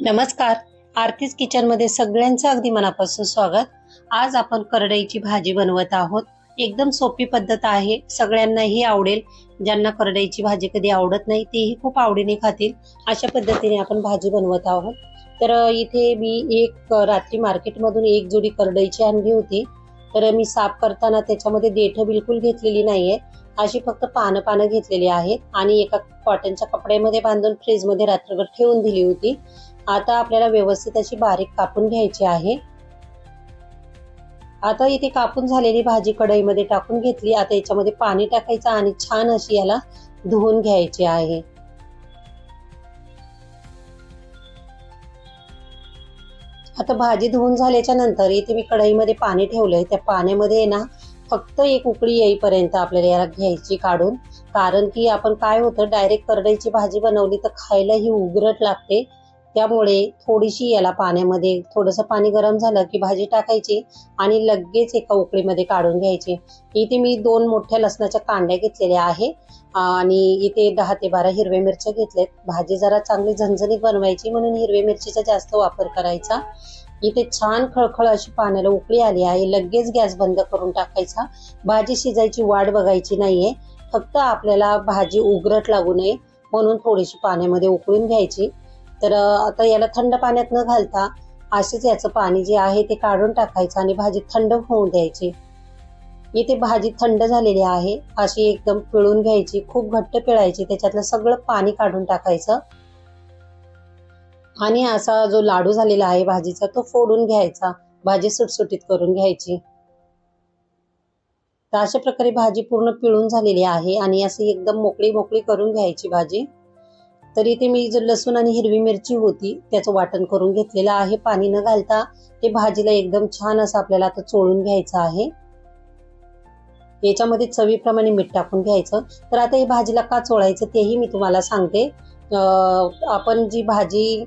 नमस्कार. आरतीच किचनमध्ये सगळ्यांचं अगदी मनापासून स्वागत. आज आपण करडईची भाजी बनवत आहोत. एकदम सोपी पद्धत आहे. सगळ्यांनाही आवडेल. ज्यांना करडईची भाजी कधी आवडत नाही तेही खूप आवडीने खातील. अशा पद्धतीने आपण भाजी बनवत आहोत. तर इथे मी एक रात्री मार्केटमधून एक जोडी करडईची आणली होती. तर मी साफ करताना त्याच्यामध्ये देठ बिलकुल घेतलेली नाहीये. अशी फक्त पानं पानं घेतलेली आहेत. आणि एका कॉटनच्या कपड्यामध्ये बांधून फ्रीजमध्ये रात्रभर ठेवून दिली होती. आता आपल्याला व्यवस्थित अशी बारीक कापून घ्यायची आहे. आता इथे कापून झालेली भाजी कढईमध्ये टाकून घेतली. आता याच्यामध्ये पाणी टाकायचं आणि छान अशी याला धुवून घ्यायची आहे. आता भाजी धुवून झाल्याच्यानंतर इथे मी कढईमध्ये पाणी ठेवलंय. त्या पाण्यामध्ये ना फक्त एक उकळी येईपर्यंत आपल्याला याला घ्यायची काढून. कारण की आपण काय होतं डायरेक्ट करडईची भाजी बनवली तर खायला ही उघरट लागते. त्यामुळे थोडीशी याला पाण्यामध्ये थोडंसं पाणी गरम झालं की भाजी टाकायची आणि लगेच एका उकळीमध्ये काढून घ्यायची. इथे मी दोन मोठ्या लसणाच्या कांड्या घेतलेल्या आहे. आणि इथे दहा ते बारा हिरव्या मिरच्या घेतल्यात. भाजी जरा चांगली झणझणीत बनवायची म्हणून हिरव्या मिरचीचा जास्त वापर करायचा. इथे छान खळखळ अशी पाण्याला उकळी आली आहे. लगेच गॅस बंद करून टाकायचा. भाजी शिजायची वाट बघायची नाहीये. फक्त आपल्याला भाजी उघरट लागू नये म्हणून थोडीशी पाण्यामध्ये उकळून घ्यायची. तर आता याला थंड पाण्यात न घालता असेच याचं पाणी जे आहे ते काढून टाकायचं आणि भाजी थंड होऊन द्यायची. इथे भाजी थंड झालेली आहे. अशी एकदम पिळून घ्यायची खूप घट्ट पिळायची त्याच्यातलं सगळं पाणी काढून टाकायचं. आणि असा जो लाडू झालेला आहे भाजीचा तो फोडून घ्यायचा. भाजी सुटसुटीत करून घ्यायची. तर अशा प्रकारे भाजी पूर्ण पिळून झालेली आहे आणि अशी एकदम मोकळी मोकळी करून घ्यायची भाजी. तर इथे मी जो लसूण आणि हिरवी मिरची होती त्याचं वाटण करून घेतलेलं आहे. पाणी न घालता ते भाजीला एकदम छान असं आपल्याला आता चोळून घ्यायचं आहे. याच्यामध्ये चवीप्रमाणे मीठ टाकून घ्यायचं. तर आता ही भाजीला का चोळायचं तेही मी तुम्हाला सांगते. आपण जी भाजी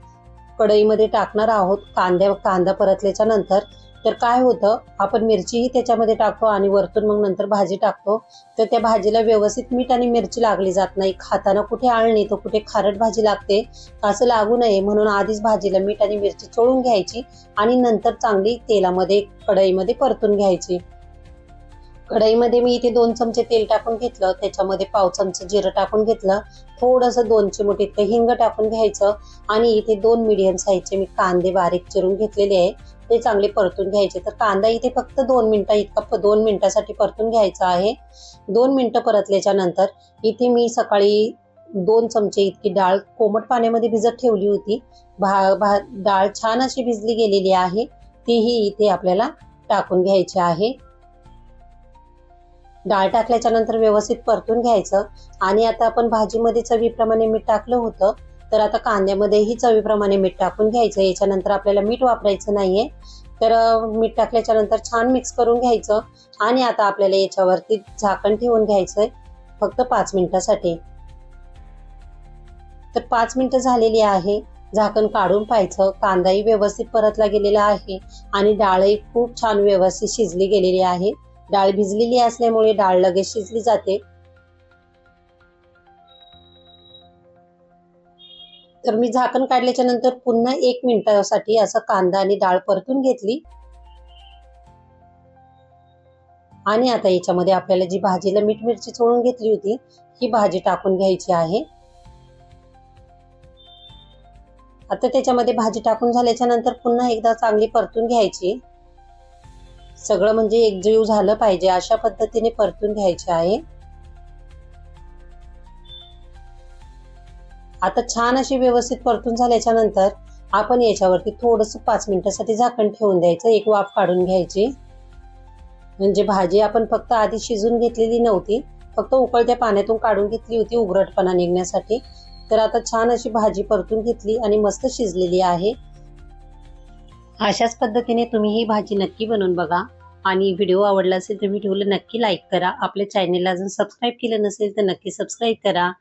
कढईमध्ये टाकणार आहोत कांद्या कांदा परतल्याच्या नंतर तर काय होतं? आपण मिरचीही त्याच्यामध्ये टाकतो आणि वरतून मग नंतर भाजी टाकतो. तर त्या भाजीला व्यवस्थित मीठ आणि मिरची लागली जात नाही. खाताना कुठे आळणी तर कुठे खारट भाजी लागते. असं लागू नये. म्हणून आधीच भाजीला मीठ आणि मिरची चोळून घ्यायची आणि नंतर चांगली तेलामध्ये कढईमध्ये परतून घ्यायची. कढईमध्ये मी इथे दोन चमचे तेल टाकून घेतलं. त्याच्यामध्ये पाव चमचे जिरं टाकून घेतलं. थोडंसं दोन चिमूट इतकं हिंग टाकून घ्यायचं. आणि इथे दोन मिडियम साईजचे मी कांदे बारीक चिरून घेतलेले आहे. ते चांगले परतून घ्यायचे. तर कांदा इथे फक्त दोन मिनटं इतका प- दोन मिनिटासाठी परतून घ्यायचा आहे. दोन मिनटं परतल्याच्या नंतर इथे मी सकाळी दोन चमचे इतकी डाळ कोमट पाण्यामध्ये भिजत ठेवली होती. भा भा डाळ छान अशी भिजली गेलेली आहे. तीही इथे आपल्याला टाकून घ्यायची आहे. डाळ टाकल्याच्या नंतर व्यवस्थित परतून घ्यायचं. आणि आता आपण भाजीमध्ये चवीप्रमाणे मीठ टाकलं होतं. तर आता कांद्यामध्येही चवीप्रमाणे मीठ टाकून घ्यायचं. याच्यानंतर आपल्याला मीठ वापरायचं नाहीये. तर मीठ टाकल्याच्या नंतर छान मिक्स करून घ्यायचं. आणि आता आपल्याला याच्यावरती झाकण ठेवून घ्यायचंय. फक्त पाच मिनिटासाठी. तर पाच मिनिटं झालेली आहे. झाकण काढून पाहायचं. कांदाही व्यवस्थित परतला गेलेला आहे. आणि डाळही खूप छान व्यवस्थित शिजली गेलेली आहे. डाळ भिजलेली असल्यामुळे डाळ लगेच शिजली जाते. तर मी झाकण काढल्याच्या नंतर पुन्हा एक मिनिटासाठी असं कांदा आणि डाळ परतून घेतली. आणि आता याच्यामध्ये आपल्याला जी भाजीला मीठ मिरची चोळून घेतली होती ही भाजी टाकून घ्यायची आहे. आता त्याच्यामध्ये भाजी टाकून झाल्याच्यानंतर पुन्हा एकदा चांगली परतून घ्यायची. सगळं म्हणजे एकजीव झालं पाहिजे अशा पद्धतीने परतून घ्यायचे आहे. आता छान अशी व्यवस्थित परतून झाल्याच्यानंतर आपण याच्यावरती थोडस पाच मिनिटासाठी झाकण ठेवून द्यायचं एक वाफ काढून घ्यायची. म्हणजे भाजी आपण फक्त आधी शिजून घेतलेली नव्हती फक्त उकळत्या पाण्यातून काढून घेतली होती उघडटपणा निघण्यासाठी. तर आता छान अशी भाजी परतून घेतली आणि मस्त शिजलेली आहे. अशाच पद्धतीने तुम्ही ही भाजी नक्की बनवून बघा. आणि व्हिडिओ आवडला असेल तर व्हिडिओला नक्की लाईक करा. आपल्या चॅनेलला अजून सबस्क्राईब केलं नसेल तर नक्की सबस्क्राईब करा.